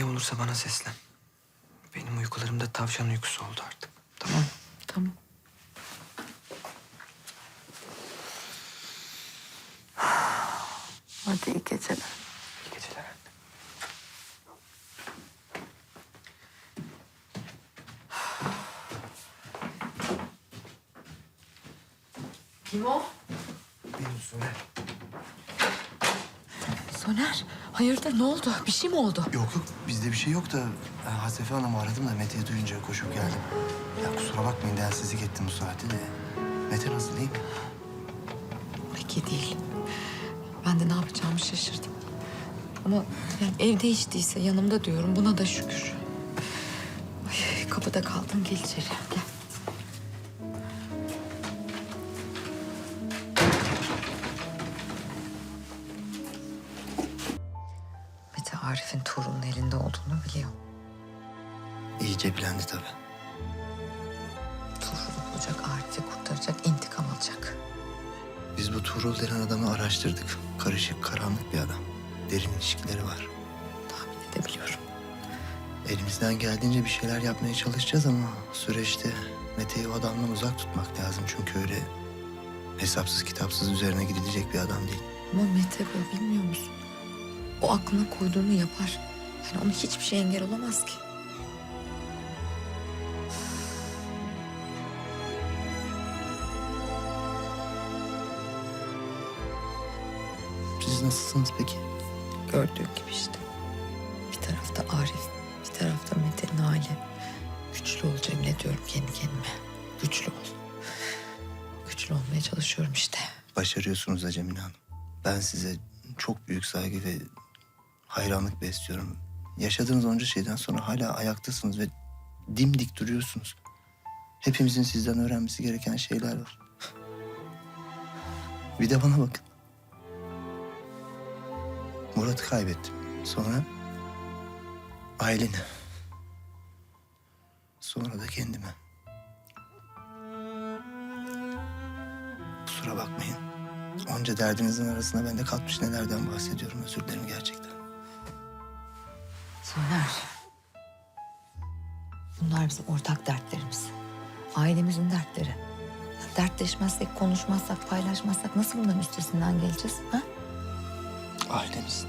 şey olursa bana seslen. Benim uykularımda tavşan uykusu oldu artık. Tamam mı? Tamam. Hadi iyi geceler. İyi geceler anne. Kim o? Benim Soner. Soner. Hayırdır ne oldu? Bir şey mi oldu? Yok yok bizde bir şey yok da ben Hasefe Hanım'ı aradım da Mete'yi duyunca koşup geldim. Ya kusura bakmayın densizlik ettim bu saatte de. Mete nasıl değil mi? Peki değil. Ben de ne yapacağımı şaşırdım. Ama yani evde içtiyse yanımda diyorum. Buna da şükür. Ay, kapıda kaldın. Gel içeri. Gel. Arif'in Tuğrul'un elinde olduğunu biliyor. İyice bilendi tabii. Tuğrul'u bulacak, Arif'i kurtaracak, intikam alacak. Biz bu Tuğrul denen adamı araştırdık. Karışık, karanlık bir adam. Derin ilişkileri var. Tahmin edebiliyorum. Elimizden geldiğince bir şeyler yapmaya çalışacağız ama süreçte Mete'yi o adamdan uzak tutmak lazım. Çünkü öyle hesapsız kitapsız üzerine gidilecek bir adam değil. Ama Mete Bey bilmiyor musun? O aklına koyduğunu yapar. Yani ona hiçbir şey engel olamaz ki. Siz nasılsınız peki? Gördüğün gibi işte. Bir tarafta Arif, bir tarafta Mete, Nale. Güçlü ol Cemile diyorum kendi kendime. Güçlü ol. Güçlü olmaya çalışıyorum işte. Başarıyorsunuz da Cemile Hanım. Ben size çok büyük saygı ve hayranlık besliyorum. Yaşadığınız onca şeyden sonra hala ayaktasınız ve dimdik duruyorsunuz. Hepimizin sizden öğrenmesi gereken şeyler var. Bir de bana bakın. Murat'ı kaybettim. Sonra aileni. Sonra da kendime. Kusura bakmayın. Onca derdinizin arasında ben de kalkmış nelerden bahsediyorum. Özür dilerim gerçekten. Soner. Bunlar bizim ortak dertlerimiz. Ailemizin dertleri. Dertleşmezsek, konuşmazsak, paylaşmazsak nasıl bunların üstesinden geleceğiz? Ha? Ailemiz.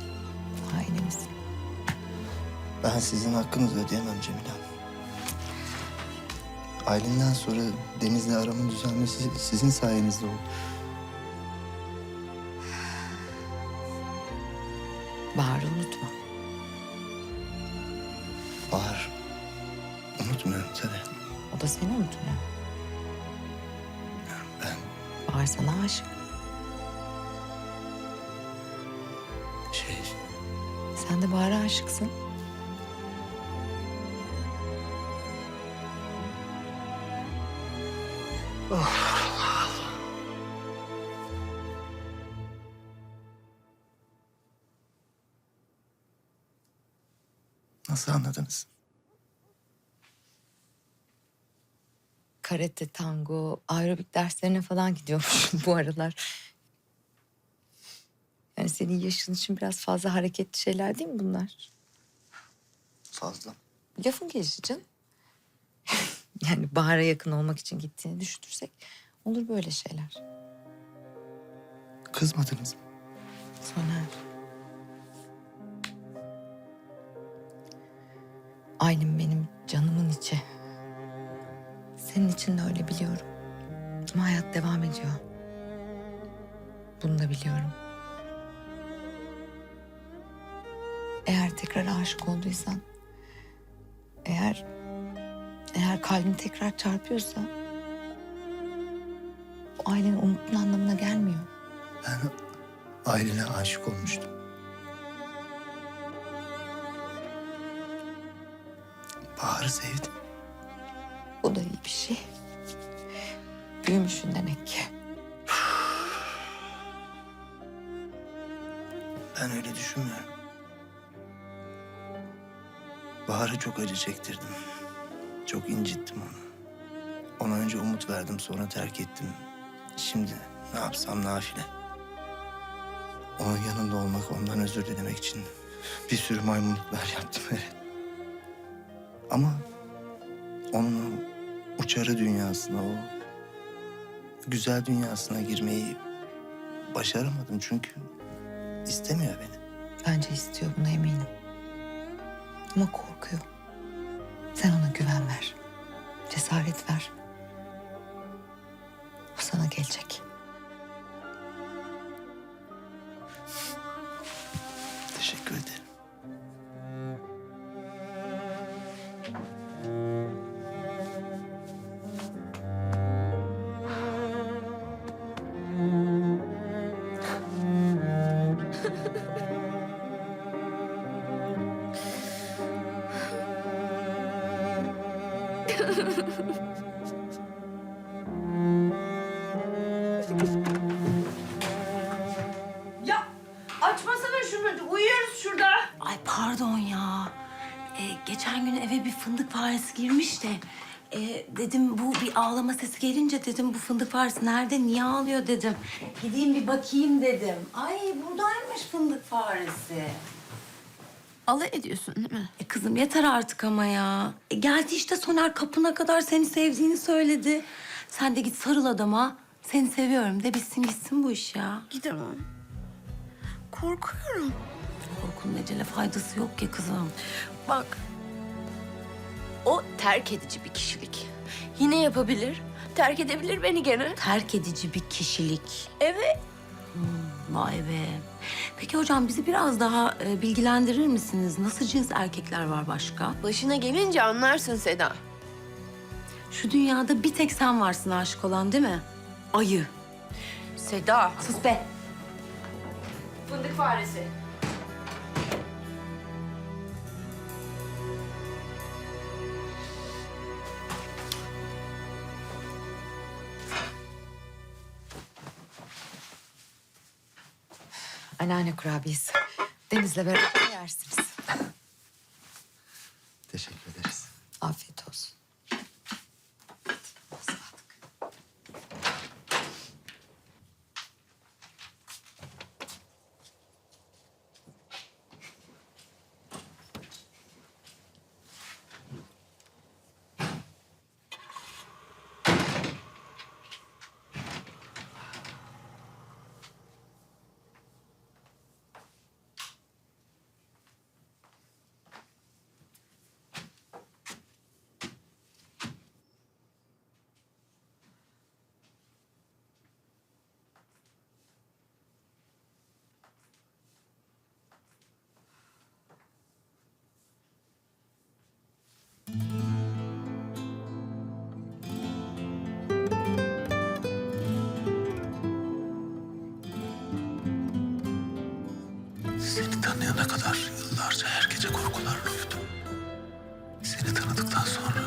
Ailemiz. Ben sizin hakkınızı ödeyemem Cemile Hanım. Ailemden sonra Deniz'le aramın düzelmesi sizin sayenizde oldu. Bahar'ı unutma. Seni unutmuyor. Ben Bahar sana aşık. şey... Sen de Bahar'a aşıksın. Nasıl anladınız? Karate, tango, aerobik derslerine falan gidiyormuş bu aralar. Yani senin yaşın için biraz fazla hareketli şeyler değil mi bunlar? Fazla. Lafın gelişi canım. yani Bahar'a yakın olmak için gittiğini düşünürsek olur böyle şeyler. Kızmadınız mı? Soner. Aylin benim canımın içi. Senin için de öyle biliyorum. Ama hayat devam ediyor. Bunu da biliyorum. Eğer tekrar aşık olduysan, eğer eğer kalbin tekrar çarpıyorsa, bu ailenin unuttun anlamına gelmiyor. Ben ailene aşık olmuştum. Bahar'ı sevdim. Bu da iyi bir şey. Büyümüşsün demek ki. Ben öyle düşünmüyorum. Bahar'a çok acı çektirdim. Çok incittim onu. Ona önce umut verdim sonra terk ettim. Şimdi ne yapsam nafile. Onun yanında olmak, ondan özür dilemek için bir sürü maymunluklar yaptım. Ama onun uçarı dünyasına, o güzel dünyasına girmeyi başaramadım. Çünkü istemiyor beni. Bence istiyor buna eminim. Ama korkuyor. Sen ona güven ver. Cesaret ver. O sana gelecek. Teşekkür ederim. Ya açmasana şunu. Uyuyoruz şurada. Ay pardon ya. Ee, geçen gün eve bir fındık faresi girmiş de... e, dedim bu bir ağlama sesi gelince dedim bu fındık faresi nerede, niye ağlıyor dedim. Gideyim bir bakayım dedim. Ay buradaymış fındık faresi. Alay ediyorsun değil mi? E kızım yeter artık ama ya. E, geldi işte Soner kapına kadar seni sevdiğini söyledi. Sen de git sarıl adama. Seni seviyorum de bitsin gitsin bu iş ya. Gidemem. Korkuyorum. Korkunun ecele faydası yok ki kızım. Bak. O terk edici bir kişilik. Yine yapabilir. Terk edebilir beni gene. Terk edici bir kişilik. Evet. Vay be. Peki hocam bizi biraz daha e, bilgilendirir misiniz? Nasıl cins erkekler var başka? Başına gelince anlarsın Seda. Şu dünyada bir tek sen varsın aşık olan değil mi? Ayı. Seda. Sus be. Fındık faresi. Anneanne kurabiyesi. Deniz'le beraber yersiniz. Seni tanıyana kadar yıllarca her gece korkularla uyudum. Seni tanıdıktan sonra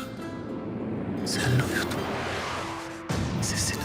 seninle uyudum. Sesini